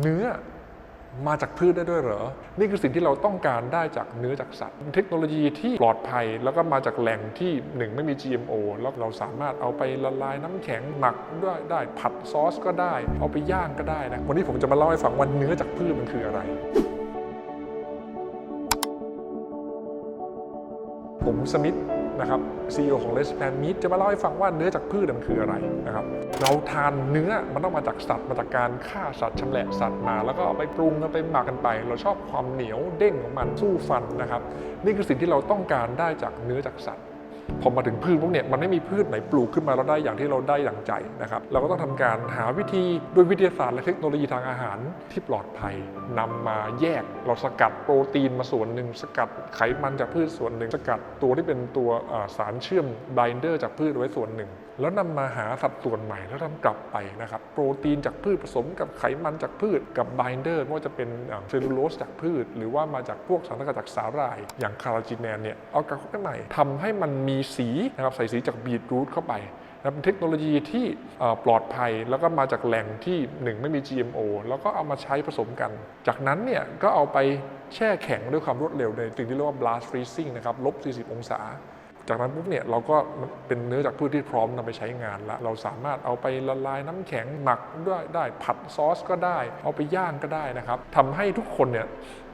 เนื้อมาจากพืชได้ด้วยเหรอ นี่คือสิ่งที่เราต้องการได้จากเนื้อจากสัตว์ เทคโนโลยีที่ปลอดภัย แล้วก็มาจากแหล่งที่หนึ่งไม่มี GMO แล้วเราสามารถเอาไปละลายน้ำแข็งหมักได้ได้ผัดซอสก็ได้ เอาไปย่างก็ได้นะ วันนี้ผมจะมาเล่าให้ฟังว่าเนื้อจากพืชมันคืออะไร ผมสมิธ นะครับ CEO ของ Let's Plan Meat จะมาเล่าให้ฟังว่าเนื้อจากพืชมันคืออะไรนะครับ เราทานเนื้อมันต้องมาจากสัตว์มาจากการฆ่าสัตว์ชำแหละสัตว์มา แล้วก็เอาไปปรุงแล้วไปหมักกันไป เราชอบความเหนียวเด้งของมันสู้ฟันนะครับ นี่คือสิ่งที่เราต้องการได้จากเนื้อจากสัตว์ พอมาถึงพืชพวกเนี้ยมันไม่มีพืชไหนปลูกขึ้นมาแล้วได้อย่างที่เราได้ดังใจนะครับเราก็ต้องทำการหาวิธีด้วยวิทยาศาสตร์และเทคโนโลยีทางอาหารที่ปลอดภัยนำมาแยกเราสกัดโปรตีนมาส่วนหนึ่งสกัดไขมันจากพืชส่วนหนึ่ง สกัดตัวที่เป็นตัวสารเชื่อมไบเดอร์จากพืชไว้ส่วนหนึ่งแล้วนำมาหาสัดส่วนใหม่แล้วทำกลับไปนะครับ โปรตีนจากพืชผสมกับไขมันจากพืชกับไบเดอร์ไม่ว่าจะเป็นเซลลูโลสจากพืช หรือว่ามาจากพวกสารสกัดจากสาหร่าย อย่างคาราจินแนนเนี่ยเอากลับเข้าไปใหม่ทำให้มันมีสีนะครับใส่สีจากบีทรูทเข้าไปนะครับเป็นเทคโนโลยีที่ปลอดภัยแล้วก็มาจากแหล่งที่หนึ่งไม่มี GMO แล้วก็เอามาใช้ผสมกัน จากนั้นเนี่ยก็เอาไปแช่แข็งด้วยความรวดเร็วในสิ่งที่เรียกว่า blast freezing นะครับลบ40 องศา จากนั้นปุ๊บเนี่ยเราก็เป็นเนื้อจากพืชที่พร้อมนำไปใช้งานแล้วเราสามารถเอาไปละลายน้ำแข็งหมักได้ได้ผัดซอสก็ได้ เอาไปย่างก็ได้นะครับทำให้ทุกคนเนี่ย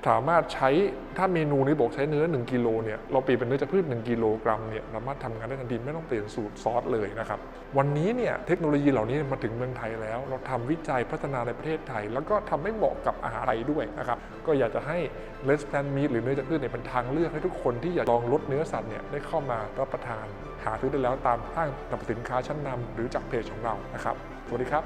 สามารถใช้ถ้าเมนูนี้บอกใช้เนื้อ 1กิโลเนี่ยเราเปลี่ยนเป็นเนื้อจากพืช1กิโลกรัมเนี่ยสามารถทำงานได้ทันทีไม่ต้องเปลี่ยนสูตรซอสเลยนะครับวันนี้เนี่ยเทคโนโลยีเหล่านี้มาถึงเมืองไทยแล้ว เราทำวิจัยพัฒนาในประเทศไทย แล้วก็ทำให้เหมาะกับอาหารไทยด้วยนะครับก็อยากจะให้ Let's Plan Meat หรือเนื้อจากพืชเนี่ยเป็นทางเลือกให้ทุกคนที่อยากลองลดเนื้อสัตว์เนี่ยได้เข้ามารับประทาน หาซื้อได้แล้วตามห้างสรรพสินค้าชั้นนำหรือจากเพจของเรานะครับสวัสดีครับ